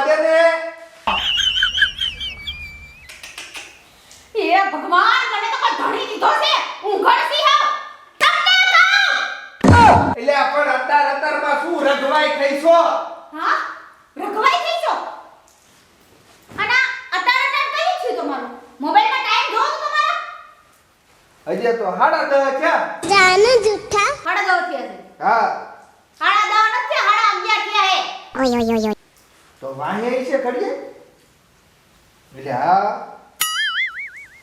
હું આદે ને? એ ભગવાન મને તો કોઈ ધણી દીધો છે. હું ઘણસી હાવ તમને કહું. એટલે પણ અત્યાર અત્યારમાં શું રઘવાઈ ખઈશો હા? રઘવાઈ થઈ છો? અને અત્યારે અત્યારે કયું થયું તમારું? મોબાઈલમાં ટાઈમ જોવો છો તમારા. હજી તો હાડા દહ ક્યાં જાનું જૂઠા સાડા દસ થયા છે. હા. સાડા દસ નથી સાડા અગિયાર થયા હે ઓય ઓય ઓય. તો વાહે છે કરીએ એટલે હા.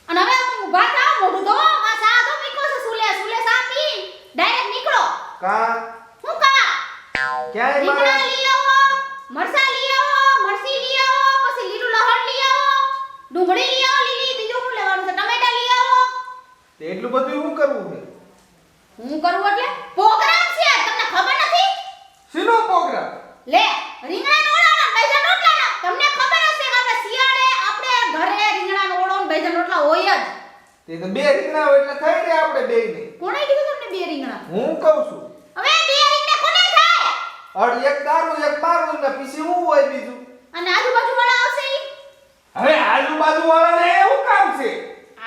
અને હવે આપણે ઊભા થાવ મોઢું ધો આ સા તો પીકો છે સુલે સુલે સા પી? ડાયરેક્ટ નીકળો. કા? હું કા? ક્યાં રીંગણા મારા લઈ આવો મરસા લઈ આવો મરસી લઈ આવો પછી લીલું લહણ લઈ આવો ડુંગળી લઈ આવો લીલી બીજું શું લેવાનું છે? ટમેટા લઈ આવો. તે એટલું બધું શું કરવું છે? હું કરું એટલે? પ્રોગ્રામ છે તમને ખબર નથી? શીનો પ્રોગ્રામ લે રીંગણાનો ઓળો ને બેસન રોટલાનો તમને ખબર હશે કે આપણે શિયાળે આપણે ઘરે રીંગણાનો ઓળો રોટલા હોય જ. તે તો બે રીંગણા હોય એટલે થઈ રે આપણે બે ને કોણે કીધું તમને બે રીંગણા? હું કહું છું. હવે બે રીંગણા કોને થાય? અડ એક દારૂ એક બારું ને પીસી હું હોય બીજું. અને આજુબાજુ વાળા આવશે હવે આજુબાજુ વાળાને એવું કામ છે?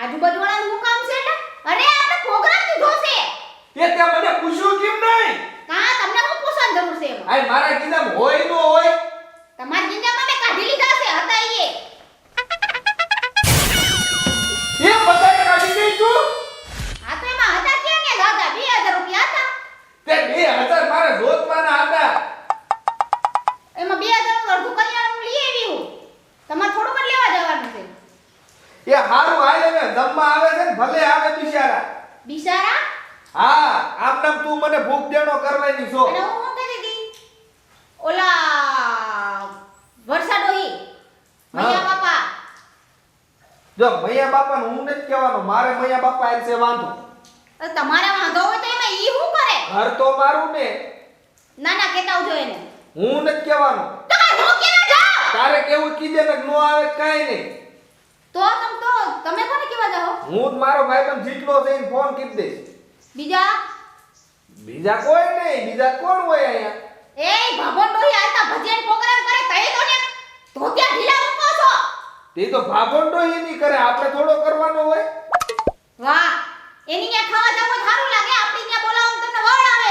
આજુબાજુ વાળાનું શું કામ છે એટલે? અરે આપણે પ્રોગ્રામ કીધો છે. તે તે મને પૂછ્યું કેમ નહીં? કા તમને હું પૂછવાની જરૂર છે આ મારા કીધા હોય તો હોય હજાર મારે જોતવાના હતા. એમાં 2000 અડધું કરિયાણું હું લઈ આવી હું. તમારે થોડુંક જ લેવા જવાનું છે. એ હારું હાલે ને જમવા આવે છે ને ભલે આવે બિચારા. બિચારા? હા આમ તું મને ભૂખ દેણો કરવાની છો. અને હું શું કહેતી હતી? ઓલા વરસાદોહી મૈયા બાપા. જો મૈયા બાપાને હું નથી કહેવાનો મારે મૈયા બાપા એમ છે વાંધો. તમારે વાંધો હોય તો એમાં ઈ શું કરે? ઘર તો મારું ને. ના ના કેતા આવજો એને. હું નથી કહેવાનો. તો કાંઈ રોકી ના જાવ તારે કેવું કીધે ને નો આવે કાઈ નહીં. તો તમ તો તમે કોને કેવા જાવ હું મારો ભાઈબંધ જીતલો છે ફોન કરી દે બીજા? બીજા કોઈ નહીં બીજા કોણ હોય અહીંયા? એ ભાભણ ડોહી આલતા ભજન પ્રોગ્રામ કરે તઈ તો ને ધોતિયા ઢીલા મૂકો છો. તે તો ભાગોંડો ઈ નહીં કરે આપણે થોડો કરવાનો હોય. વાહ એની ત્યાં ખાવા જાવ સારું લાગે આપણી વળ આવે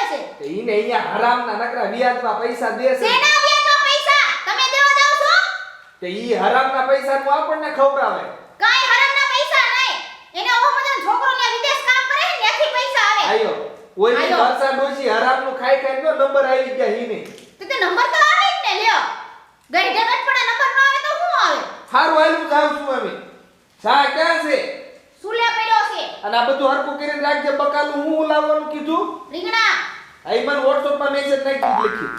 છે. તો ઈને અહીંયા હરામના નકરા વ્યાજમાં પૈસા દે છે. સેના વ્યાજમાં પૈસા? તમે દેવા દો છો? તો ઈ હરામના પૈસાનું આપણને ખવડાવે. કાઈ હરામના પૈસા નહીં. એને ઓહો છોકરો ને વિદેશ કામ કરે ને ત્યાંથી પૈસા આવે. આયો. ઓઈની આયો. ભાષા હરામનું ખાઈ ખાઈ નો નંબર આવી ગયા ઈને. તો તે નંબર તો આવે જ ને લ્યો. ગઈ જગત પડે નંબર ન આવે તો શું આવે? હારું હાલું જાઉં છું અમે સા ક્યાં છે? સુલે પડ્યો છે? અને આ બધું હરકું કરીને રાખજે બકાલું હું લાવવાનું કીધું? રીંગણા. આઈ મને વોટ્સઅપમાં મેસેજ નાખી લખ્યું.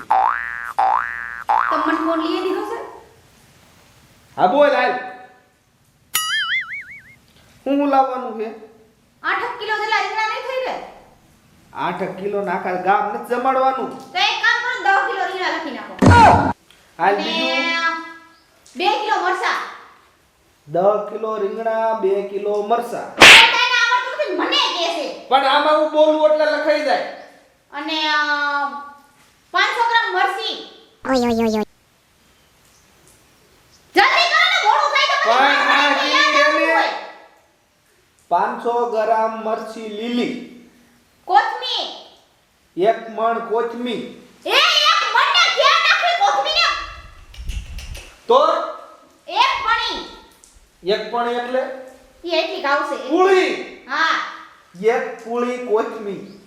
તમને ફોન લઈ દીધો છે? હા બોલ હાલ. હું લાવવાનું છે? આઠ કિલો જેટલા રીંગણા નહીં થઈ રહે આઠ કિલો નાખા ગામ નથી જમાડવાનું. તો એક કામ કરો દસ કિલો રીંગણા લખી નાખો. હાલ બીજું? બે કિલો મરસા દસ કિલો રીંગણા બે કિલો મરસા મને કે છે. પણ આમાં હું બોલું એટલે લખાઈ જાય. અને પાંચસો ગ્રામ મરસી ઓય ઓય ઓય જલ્દી કરો ને મોડું થાય તો પછી પણ આ મારે યાદ કીધી આવવું એને. હોય. પાંચસો ગ્રામ મરચી લીલી. કોથમીર. એક મણ કોથમી એ એક મણને ક્યાં નાખી કોથમીરને? તો? એક પણી એક પણ એટલે? એ એટલી આવશે પૂળી. હા. એક પૂળી કોથમી લહણ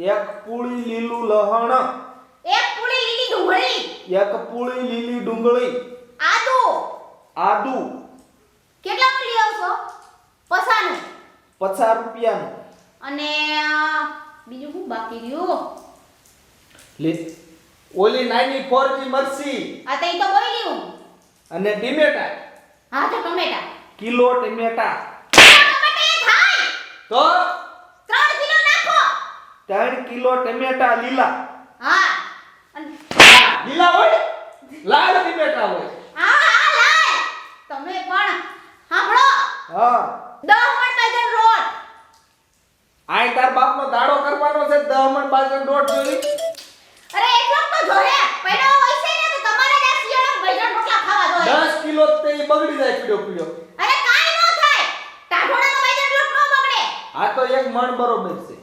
એક પૂળી લીલું લહણ એક પૂળી લીલી ડુંગળી. એક પૂળી લીલી ડુંગળી આદુ. આદુ. કેટલાનું લઈ આવશો? પસાનું પચાસ રૂપિયાનું. અને બીજું શું બાકી રહ્યું? લે ઓલી નાની ફોરજી મરસી. આ તો તો બોલી લ્યું અને ટીમેટા. હા તો ટમેટા. કિલો ટીમેટા. તો ત્રણ કિલો ટમેટા લીલા. હા. લીલા હોય લાલ ટીમેટા હોય. હા હા લાય તમે પણ સાંભળો. હા. દહ મણ બાજર રોટ. આય તાર બાપનો દાડો કરવાનો છે દહ મણ બાજર દોઢ જોઈ. અરે એટલો જ તો જોહે. પહેલા હોય છે ને તો તમારે જ આ શિયાળામાં રોટલા ખાવા જોઈએ દસ કિલો જ તે બગડી જાય પીડો પીડો અરે કાઈ ન થાય. ટાઢોડાનો ભૈડા રોટ ન બગડે. આ તો એક મણ બરોબર છે.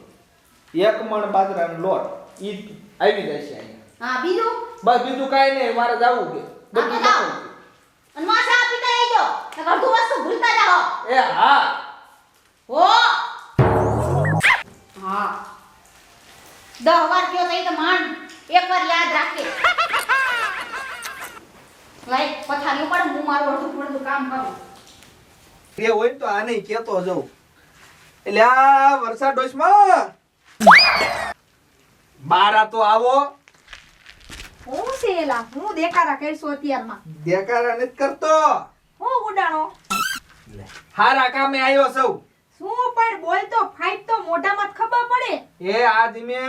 એક મણ બાજરાનો લોટ ઈ આવી છે અહીંયા. હા બીજું? બસ બીજું કાઈ નહીં મારે જવું કે બધું હા, તો. પતાવી અને માસા આપી દે નકર અડધું વસ્તુ ભૂલતા જાઓ. એ હા. ઓ હા. દહ વાર કયો તઈ તો માંડ એક વાર યાદ રાખે. લાઈ પથારી ઉપર હું મારું અડધું પડધું કામ કરું. એ હોય તો તો આને કેતો જઉં. એટલે આ વરસાદ ડોશમાં બારા તો આવો. હું સેલા હું દેખાડા કરશું અત્યારમાં. દેખારા નથી કરતો. હું ગુડાણો હારા કામે આવ્યો સૌ. શું પણ બોલતો ફાઈટ તો મોઢામાં જ ખબર પડે? એ આજ મે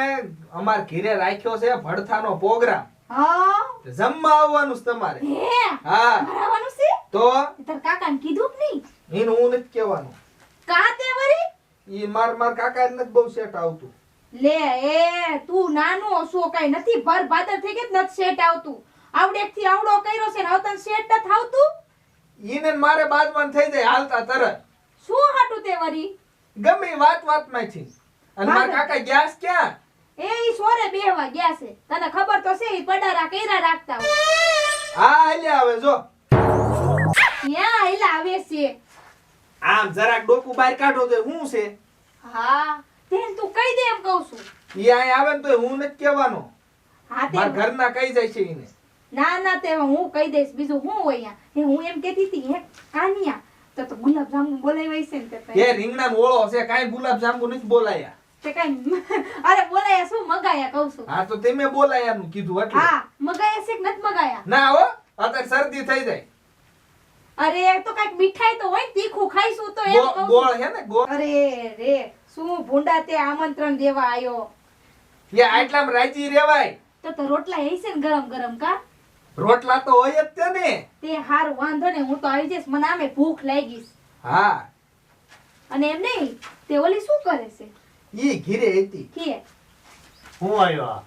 અમાર ઘીરે રાખ્યો છે ભડથાનો પ્રોગ્રામ. હા. જમવા આવવાનું છે તમારે. હે? હા. ભરાવાનું છે? તો? તાર કાકાને કીધું કે નહીં? એનું હું નથી કહેવાનું. કાતે વરી ઈ માર માર કાકા નથી બહુ સેટ આવતું. લે એ તું નાનો છો કઈ નથી ભર ભાદર થઈ ગઈ નથી સેટ આવતું. આવડેકથી આવડો કર્યો છે ને આવતા સેટ નથી આવતું? ઈને મારે બાદમાં થઈ જાય હાલતા તરત. શું હાટું તે વરી? ગમે વાત વાતમાં છે. અને મારા કાકા ગેસ ક્યાં? એ ઈ સોરે બેહવા ગયા છે. તને ખબર તો છે ઈ પડારા કર્યા રાખતા હોય. હા હાલ્યા આવે જો. ક્યાં હેલા આવે છે? આમ જરાક ડોકું બહાર કાઢો તો હું છે? હા. તેન તું કહી દે એમ કહું છું. ઈ આય આવે ને તો હું નથી કહેવાનો. હા તે મારા ઘરના કઈ જાય છે ઈને ના ના તે હું કહી દઈશ. બીજું હું હોય અહીંયા? હે એમ કહેતી હતી હે કાનિયા? તો તો ગુલાબ જાંબુ બોલાવ્યા છે ને તે એ રીંગણા ઓળો છે કાઈ ગુલાબ જાંબુ નથી બોલાયા. તે કાઈ અરે બોલાયા શું? મગાયા કહું છું. હા તો તમે બોલાયાનું કીધું એટલે. હા મગાયા છે કે નથી મગાયા? ના હો અત્યારે શરદી થઈ જાય. અરે તો કંઈક મીઠાઈ તો હોય તીખું ખાઈશું તો એમ કહું ગોળ. હે ને ગોળ. અરે રે શું ભૂંડા તે આમંત્રણ દેવા આયો? એ આટલામાં રાજી રેવાય તો તો રોટલા હઈ છે ને ગરમ ગરમ કા? રોટલા તો હોય જ તે ને. તે હાર વાંધો ને હું તો આવી જઈશ મને આમે ભૂખ લાગી. હા. અને એમ નહીં તે ઓલી શું કરે છે? ઈ ઘીરે હતી. કે હું આવ્યો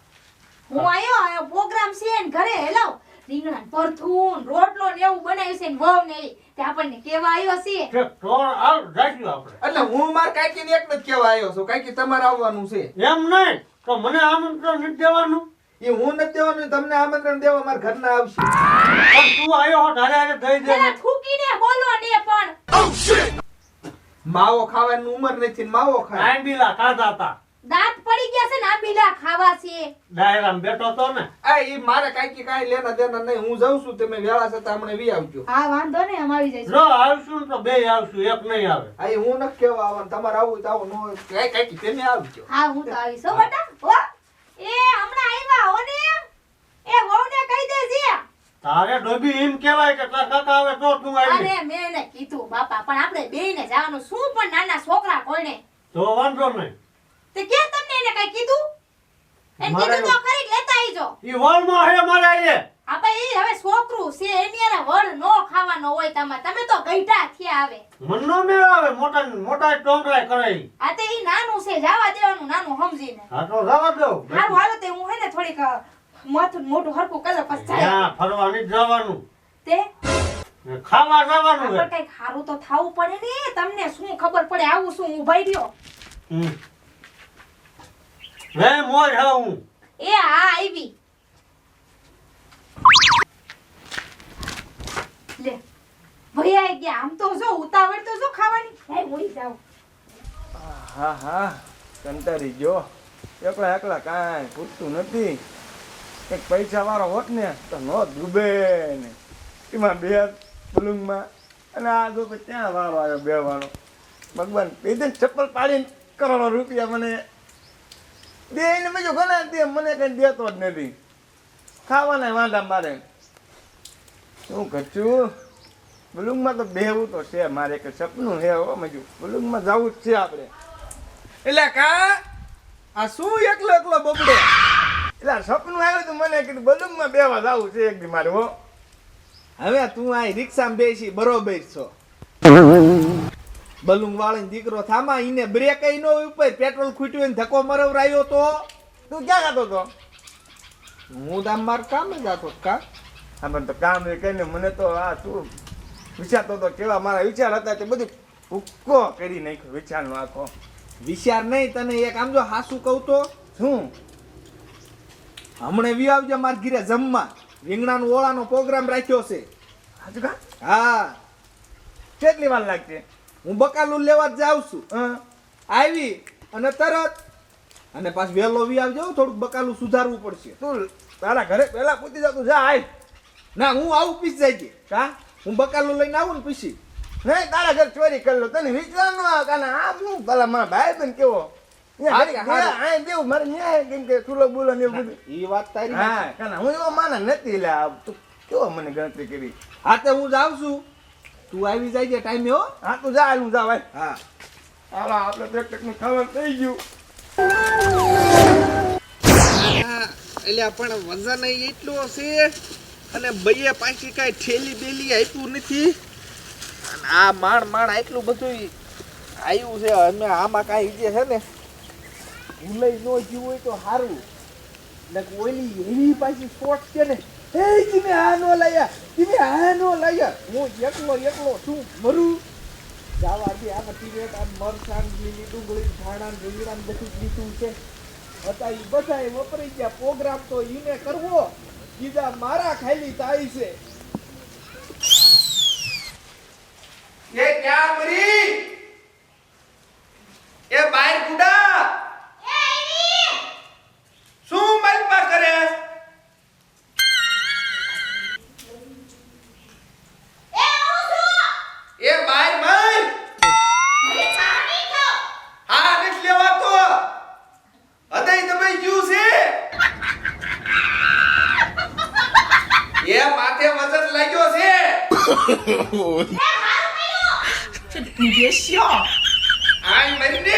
હું આયો આયો પ્રોગ્રામ છે ને ઘરે હેલો રીંગણા પરથું રોટલો ને એવું બનાવ્યું છે ને વહુ ને તે આપણને કેવા આવ્યો છે. કે ત્રણ આવ જાશું આપણે. એટલે હું માર કાકી ને એક જ કહેવા આવ્યો છું કાકી તમારે આવવાનું છે. એમ નહીં તો મને આમંત્રણ નથી દેવાનું. એ હું નથી દેવાનું તમને આમંત્રણ દેવા મારા ઘરના આવશે. પણ તું આવ્યો હો ઘરે હારે દઈ દે થૂકીને બોલો ને પણ. માવો ખાવાની ઉંમર નથી માવો ખાય. આંબીલા ખાધા હતા. દાંત પડી ગયા છે ને આંબીલા ખાવા છે. ડાયરામાં બેઠો તો ને. આ ઈ મારે કાઈ કે કાઈ લેના દેના નહીં. હું જાઉં છું તમે વેળા છતાં હમણાં વી આવજો. હા વાંધો ને અમે આવી જઈશું. જો આવશું ને તો બે આવશું એક નહીં આવે. આ હું ન કેવા આવવાનું. તમારે આવું તો આવું નો કાઈ કાઈ કાંઈ તમે આવજો. હા હું તો આવીશ હો બેટા. ઓ એ હમણા આવ્યા હો ને. એ વહુને કહી દેજે તારે ડોબી એમ કહેવાય કે તાર કાકા આવે તો તું આવી. અરે મેં એને કીધું બાપા પણ આપણે બેયને જવાનું. શું પણ નાના છોકરા કોઈને? તો વાંધો નહીં. તે કે તમને એને કઈ કીધું? એને કીધું તો ખરી લેતા આવજો. ઈ વળમાં હે મારે આઈએ આપણે ઈ હવે છોકરું છે એની હારે વળ નો ખાવાનો હોય તમારે. તમે તો ગઈઢા થયા આવે મન નો મેળ આવે મોટા મોટા ટોંગરાય કરે આ તે ઈ નાનું છે જવા દેવાનું નાનું સમજીને. હા તો જવા દો. હારું હાલો તે હું હે ને થોડીક માથું મોટું હરકું કરે પછી જાય. હા ફરવાની જવાનું. તે? ખાવા જવાનું છે. કંઈક સારું તો થાવું પડે ને. તમને શું ખબર પડે? આવું શું ઉભાઈ રહ્યો હમ. હે મોજ હા હું. એ હા આવી લે ભૈયા ગયા. આમ તો જો ઉતાવળ તો જો ખાવાની. હે મોઈ જાવ હા હા કંટારી જો એકલા એકલા કાંઈ પૂછતું નથી. એક પૈસા વાળો હોત ને તો નો ડૂબે ને. એમાં બે પલુંગમાં અને આ જો ત્યાં વારો આવ્યો બે વાળો. ભગવાન બે ચપ્પલ પાડીને કરોડો રૂપિયા મને દે એને બીજું ઘણા દે મને કંઈ દેતો જ નથી. ખાવાના વાંધા મારે. શું કરશું? બલુંગમાં તો બેહવું તો છે, મારે એક સપનું હે હો મજુ બુલુંગમાં જવું જ છે આપણે. એટલે કા? આ શું એકલો એકલો બબડે? એટલે સપનું આવ્યું તો, મને કીધું, બલુંગમાં બેવા જવું છે એક દી મારે, હો. હવે તું આ રિક્ષામાં બેસી બરોબર છો. બલુંગ વાળીને દીકરો થામા ઈને બ્રેક નો ઉપર. પેટ્રોલ ખૂટ્યું ને ધક્કો મરવરાયો તો. તું ક્યાં જતો તો હું તો માર કામે જતો કા. હા તો કામ એ કહીને મને તો આ તું વિચારતો તો કેવા મારા વિચાર હતા તે બધું ઉક્કો કરી નાખ્યો વિચારનો આખો. વિચાર નહીં તને એક આમ જો હાસું કહું તો. શું? હમણે વી આવજે માર ઘીરે જમવા. રીંગણાનો ઓળાનો પ્રોગ્રામ રાખ્યો છે. હા. કેટલી વાર લાગશે? હું બકાલું લેવા જ જાઉં છું હા. આવી અને તરત અને પાછું વહેલો વી આવજો થોડુંક બકાલું સુધારવું પડશે. તું તારા ઘરે પહેલા પૂછી જતું જા આય ના હું આવું પીસ જાય છે કા? હું બકાલું લઈને આવું ને પીસી. નહીં તારા ઘર ચોરી કરી લો તને વિચાર ન આવે કાને આ શું? પેલા મારા ભાઈ બેન કેવો? હા, અહીંયા હા. ઘરે આય મારે ન્યાય કેમ કે સુલો બુલો ને એવું એ વાત તારી હા કાના હું એવો માના નથી લે આ તું કેવો મને ગણતરી કરી? હા તે હું જાઉં છું. તું આવી જાય છે ટાઈમે હો. હા તું જા હું જા ભાઈ હા. હાલો આપણે ટેક ટેકનું ખાવાનું થઈ ગયું. એટલે પણ વજન એટલું છે અને બઈએ પાછી કાંઈ ઠેલી બેલી આપ્યું નથી. અને આ માણ માણ આટલું બધું આવ્યું છે અને આમાં કાંઈ જે છે ને ભૂલાઈ ન જીવ હોય તો સારું. ને ઓઈલી એવી પાછી શોર્ટ છે ને હે તમે આ નો લાયા તમે આ નો લાયા. હું એકલો એકલો છું, મરું. જાવા દે આમાં ટીરેટ આ મરસાન લીલી ડુંગળી, ધાણા, રીંગણા બધું લીધું છે. હતા ઈ બધાય વપરાઈ ગયા. પ્રોગ્રામ તો ઈને કરવો. બીજા મારા ખાલી થાય છે. એ ક્યાં મરી? એ બાર ગુડા આય મરીને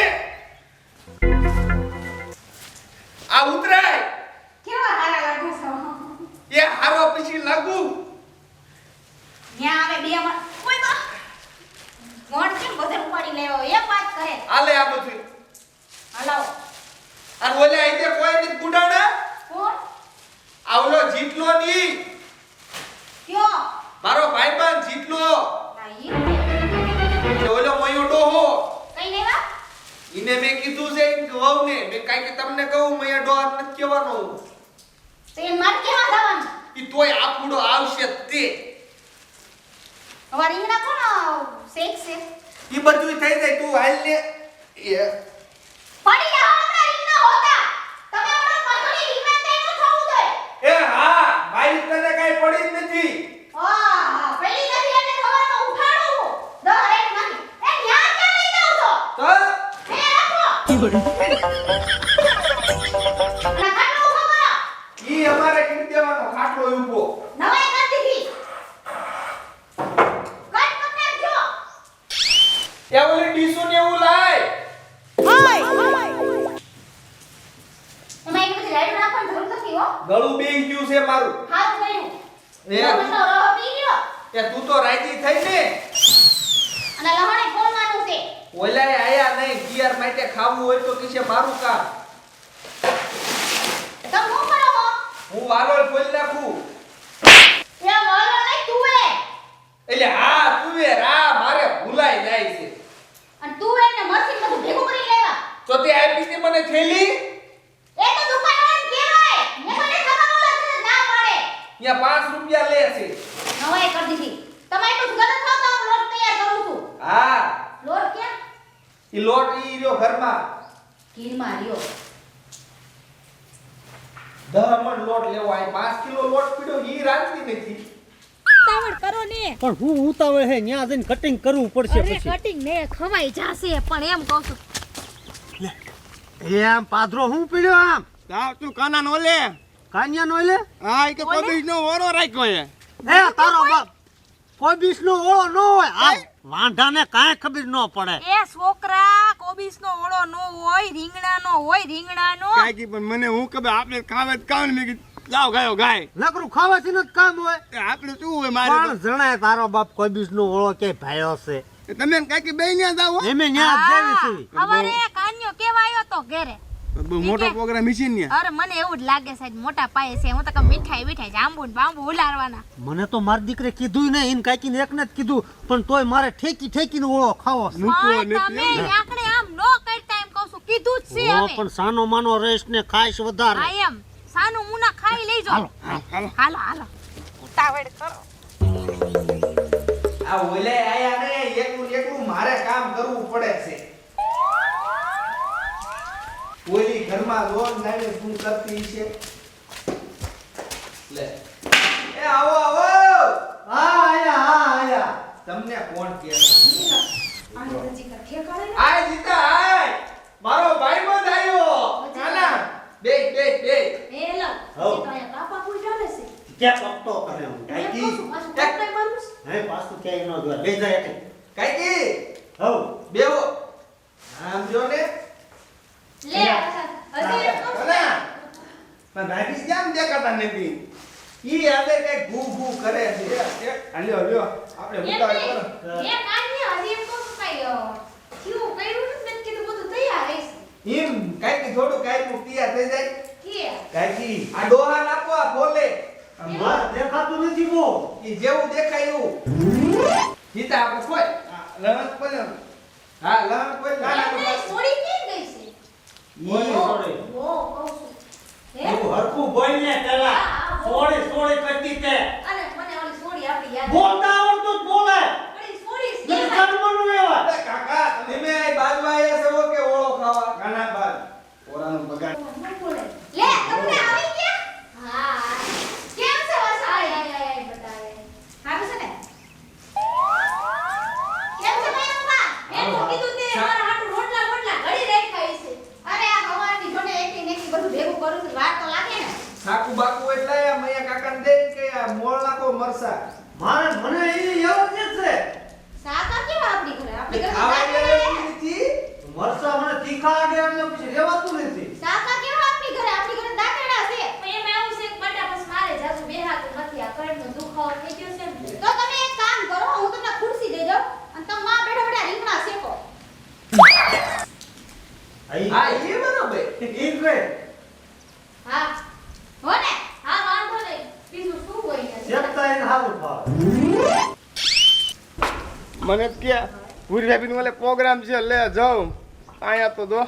આ ઉતરાય કેવા હારા લાગો છો એ હારો પછી લાગુ ન્યા આવે બે મણ ઓય બા લેવો એ વાત કરે આલે આ બધું હલાવો અને ઓલે આઈતે કોઈ નથી ગુડાણા કોણ આવલો જીતલો ની કયો મારો ભાઈબંધ જીતલો ના ઈ એ ઓલો મયો ડોહો કઈ લેવા ઈને મેં કીધું છે એમ કે ને મેં કાઈ કે તમને કહું મયા ડોહા નથી કહેવાનો. તો એ માર કેવા થવાનું? ઈ તોય આપુડો આવશે તે. હવે રીંગણા કોણ શેક છે. ઈ બધું થઈ જાય તું હાલ લે એ પડી જાઓ હમણાં રીંગણા હોતા તમે હમણાં પથરી રીંગણા તે નો થવું જોઈએ એ હા ભાઈ તને કાંઈ પડી જ નથી આ પેલી નથી એટલે થવાનો ઉઠાડું દહ રેટ નથી એ ન્યા ક્યાં લઈ જાવ છો તો હે રાખો ના કાટલો ઊભો કરો ઈ અમારે કરી દેવાનો ખાટલો ઊભો નવાઈ કરી દીધી. કટ કટ નાખજો એ ઓલી ડીસુ ને એવું લાય. એમાં એક બધી લાઈટ રાખવાની જરૂર નથી હો. ગળું બેહી ગયું છે મારું. હાથ કર્યું. એ. એ મતલબ રવા પી ગયો. એ તું તો રાજી થઈ ને. અને લહણે ઓલાય આયા નહીં ગિયર માટે ખાવું હોય તો કિશે મારું કામ. તમે હું કરો હું વાલો ખોલી નાખું. એ વાલો નહીં તું એ એટલે હા તું એ રા મારે ભૂલાઈ જાય છે. અને તું એને મશીન બધું ભેગું કરી લેવા. તો તે આપી છે મને થેલી? એ તો દુકાનવાળાને કહેવાય. મેં મને ખબર ઓલા ના પાડે. અહીંયા પાંચ રૂપિયા લે છે. નવાઈ કરી દીધી. તમે તો ગલત થાવ તો લોટ તૈયાર કરું છું. હા. લોટ ઈ લોટ ઈ રહ્યો ઘરમાં. ઘીમાં રહ્યો. દહમણ લોટ લેવો આ પાંચ કિલો લોટ પીડ્યો ઈ રાંધતી નથી. ઉતાવળ કરો ને. પણ હું ઉતાવળ હે ત્યાં જઈને કટિંગ કરવું પડશે અરે પછી. કટિંગ ને ખવાઈ જાશે પણ એમ કહું છું. એમ પાદરો હું પીડ્યો આમ? તા તું કાના નો લે? કાન્યા નો લે? હા એ તો કોબીજ નો ઓરો રાખ્યો હે એ તારો બાપ કોઈ બીસ નો ઓળો ન હોય આ વાંઢાને કાંઈ ખબર ન પડે. એ છોકરા કોબીસ નો ઓળો નો હોય રીંગણા નો હોય રીંગણા નો કાકી પણ મને હું ખબર આપણે ખાવે ને મેં લાવ ગાયો ગાય. નકરું ખાવાથી જ કામ હોય. આપણે શું હોય મારે પણ જણાય તારો બાપ કોબીસ નો ઓળો કે ભાયો છે? તમે કાકી બે ન્યા જાવ? એમે ન્યા જેવી છે. હવારે કાન્યો કેવાયો તો ઘરે. બહુ મોટો પ્રોગ્રામ છે ને અરે મને એવું જ લાગે સાહેબ મોટા પાયે છે. હું તો કહું મીઠાઈ મીઠાઈ જાંબુ ને બાંબુ ઉલારવાના. મને તો મારી દીકરે કીધું ને એને કાંઈકીને એકને જ કીધું પણ તોય મારે ઠેકી ઠેકીને ઓળો ખાવો. તમે આકડે આમ નો કરતા એમ કહું છું. કીધું જ છે હવે. પણ સાનો માનો રેસ ને ખાઈશ વધારે. આઈ એમ. સાનું મુના ખાઈ લેજો. હાલો, હાલો. હાલો. હાલો ઉતાવળ કરો. આ ઓલે આયા ને એકલું એકલું મારે કામ કરવું પડે છે. ઓલી ઘરમાં રોજ નાઈને શું કરતી છે લે. એ આવો આવો! હા આયા હા આયા. તમને કોણ કહે આય જીતા આય! મારો ભાઈબંધ આવ્યો નાના બે બે બે એ લો કાપા કોઈ ચાલે છે. ક્યાં કપતો કરે હું? કાંઈકી કી મારું છે? હે પાછું ક્યાંય ન જોવા બે જાય એટલે કાકી હવ બેહો આમ જો ને લે હજી એક કહું છું. ના ભાભી કેમ દેખાતા નથી? ઈ હવે કઈ ગુ ગુ કરે છે. હાલ્યો હાલ્યો. આપણે ઉતાવળ કરો. એ કાઈ હજી એમ છું કાંઈ, કર્યું ને મેં કીધું બધું તૈયાર હશે. એમ કાંઈક થોડું કાંઈક તૈયાર થઈ જાય. કે, કાકી આ ડોહા નાખો આ બોલે માર દેખાતું નથી બહુ. ઈ જેવું દેખાય. એવું જીતા આપણે કોઈ લણ પણ હા લણ કોઈ એમ નહીં, સોડી કે ગઈ છે? સોળી. ઓ, તું હરખું બોલ ને પેલા બોલ. સોળી સોળી કરતી તે. અને મને ઓલી સોળી આપડી યાદ બોલતા આવડતું જ બોલે. ઓલી સોળી છે. કરવાનું એવા કાકા તમે આ બાજુ આયા છો કે ઓળો ખાવા? કાના બાદ ઓરાનું બગાડ. લે, તમને આવી ગયા? હા. કેમ છે વરસાદ? આય, આય, આય, આય, બતાવે. સારું છે ને? કેમ છે ભાઈ પપ્પા? મેં તો કીધું તે મારા હાટુ રોટલા બોટલા ઘડી રાખ્યા હશે. અરે આ હવારની જોડે એકી ને એકી બધું ભેગું કરું છું. વાર તો લાગે ને. સાકુ બાકુ એટલે આ મૈયા કાકાને દે કે આ મોળ નાખો મરસા મારે મને ઈ એવું જ છે શાકા કેવા આપણી ઘરે? આપણી ઘરે ખાવા શાકા જેવું નથી મરસા મને તીખા આગે એટલે પછી રેવાતું નથી શાકા કેવા આપણી ઘરે? આપણી ઘરે દાંતરડા છે. પણ એમાં એવું છે કે બટા પછી મારે જાજુ બેહાતું નથી. આ કળનો દુખાવો થઈ ગયો છે ને. તો તમે એક કામ કરો, હું તમને ખુરશી દઈ દઉં અને તમે માં બેઠા બેઠા રીંગણા શેકો. હા એ બરોબર ઈ કે હા. હો ને? હા, વાંધો નહીં. બીજું શું હોય ને? શેકતા એને હારું ભાવે મને ક્યાં પૂરી ભાભીનો નું પ્રોગ્રામ છે લે જાઉં. અહીંયા તો દો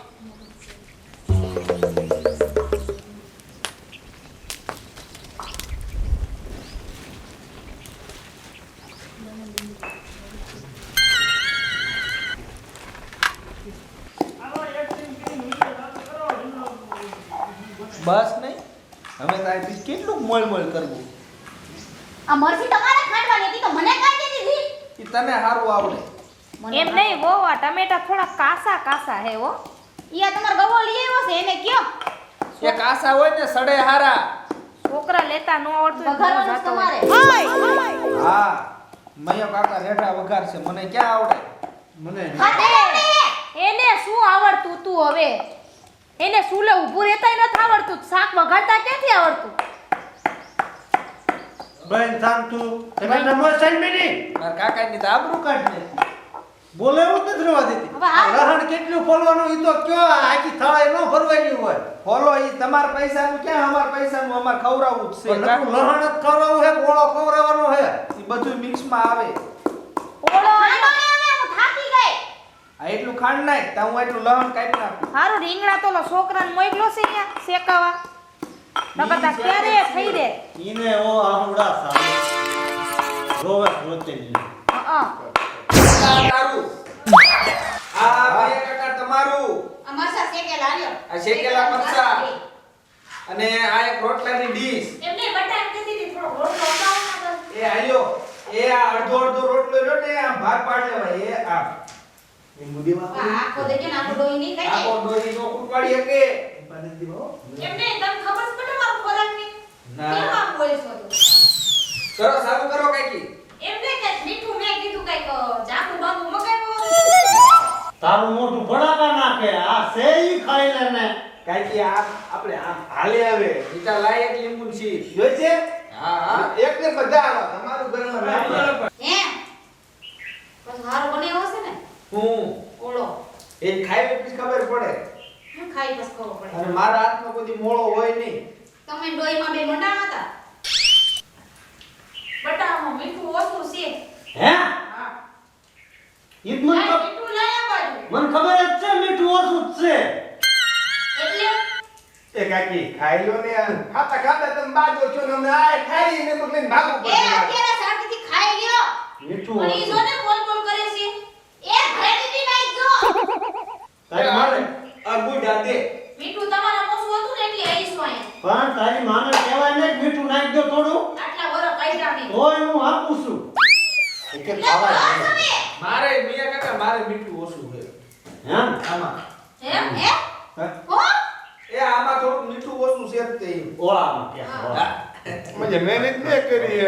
બસ નહીં? હવે તારી કેટલું મળ કરવું? આ મરસી તમારે ખાંડવાની હતી તો મને કાઢી દીધી ઈ તને સારું આવડે. એમ નહીં વહુ ટમેટા થોડા કાસા કાસા હે હો. ઈયા તમાર તમારો ગવો લઈ આવ્યો છે એને કયો? એ કાસા હોય ને સડે હારા. છોકરા લેતા ન આવડતું વઘારવાનું હોય. તમારે. હા મૈયા કાકા રેઠા વઘાર છે મને ક્યાં આવડે? મને એને શું આવડતું તું હવે? એને સુલે ઊભું રહેતાય નથી આવડતું? શાક વઘારતા ક્યાંથી આવડતું? બેન શાંતુ તમે નમો સલમીની મારા કાકાની તો આબરૂ કાઢ ને બોલે એવું નથી રહેવા દેતી. આ- રહણ કેટલું ફોલવાનું? ઈ તો કયો આખી થાળે ન ફરવાની હોય. ફોલો ઈ તમારા પૈસાનું ક્યાં અમારા પૈસાનું? અમારે અમાર ખવરાવું છે. લહણ જ ખવડાવવું હે ઓળો ખવડાવવાનો હે? ઈ બધું મિક્સમાં આવે ઓળો હું થાકી ગઈ. આ એટલું ખાંડ નાખ તો હું એટલું લહણ કાઢી નાખું. હારું રીંગણા તો છોકરાને મોકલો છે અહીંયા શેકાવા. નકર તા થઈ દે? ઈને ઓ આહુડા સામે. રોવે રોતે આ તારું આ બે કાકા તમારું. આ મરસા શેકેલા લ્યો આ શેકેલા મરસા અને આ એક રોટલાની ડીશ. એમને બટાટ કીધી હતી થોડો રોટલો. એ આલ્યો. એ આ અડધો અડધો રોટલો રહ્યો ને આમ ભાગ પાડ લેવાય. એ આમ એ મુદી આ આખો દેખે ને આખો ડોઈ નહીં કઈ આખો ડોઈ નો કુટવાડી હકે. એમને તમ ખબર છે બેટા મારો ખોરાકની ના. તો કરો સારું કરો કાકી એમને કંઈક મીઠું મેં કીધું કંઈક જાંબુ બાંબુ મગાવ્યો તારું મોઢું ભડાકા નાખે આ સે ઈ ખાઈ લે ને. કાકી આ આપણે આમ હાલે આવે ઈટા લાયક લીંબુ છી. જોઈ છે? હા હા. એક ને બધા આવા. તમારું ઘરમાં લાગે હે બસ હારો બનાવ્યો હશે ને? હું? ઓળો. એ ખાઈ પીસ ખબર પડે. ખાઈ બસ ખબર પડે. અને મારા હાથમાં કોઈ મોળો હોય નહીં. તમે ડોઈમાં બે મોટા હતા? બટાકામાં મીઠું ઓછું છે. હે? હા. ઈ જ મને આ ખબર- મીઠું લાયા બાજુ. મને ખબર જ છે મીઠું ઓછું જ છે. એટલે? એ કાકી ખાઈ લો ને ખાતા ખાતા તમે બાજો છો ને અમને આ ખાઈ ને તો લઈને પડે એ અત્યારે શાંતિથી ખાઈ લ્યો. મીઠું પણ ઈ જો ને બોલ બોલ કરે છે. એ ઘરે દીધી બાઈ જો. સાહેબ મારે? આ ગુડા દે. મીઠું તમારા મોસું હતું ને એટલે આવીશું અહીંયા પણ તારી માને કહેવાય ને મીઠું નાખી દો થોડું. આટલા વરો પૈસા ની તોય હું આપું છું. કે ખાવા. મારે મિયા કાકા મારે મીઠું ઓછું છે. હે આમાં. એમ હે હે? હો? એ આમાં થોડું મીઠું ઓછું છે જ તે. ઓળામાં કે. મજે મહેનત ન કરી.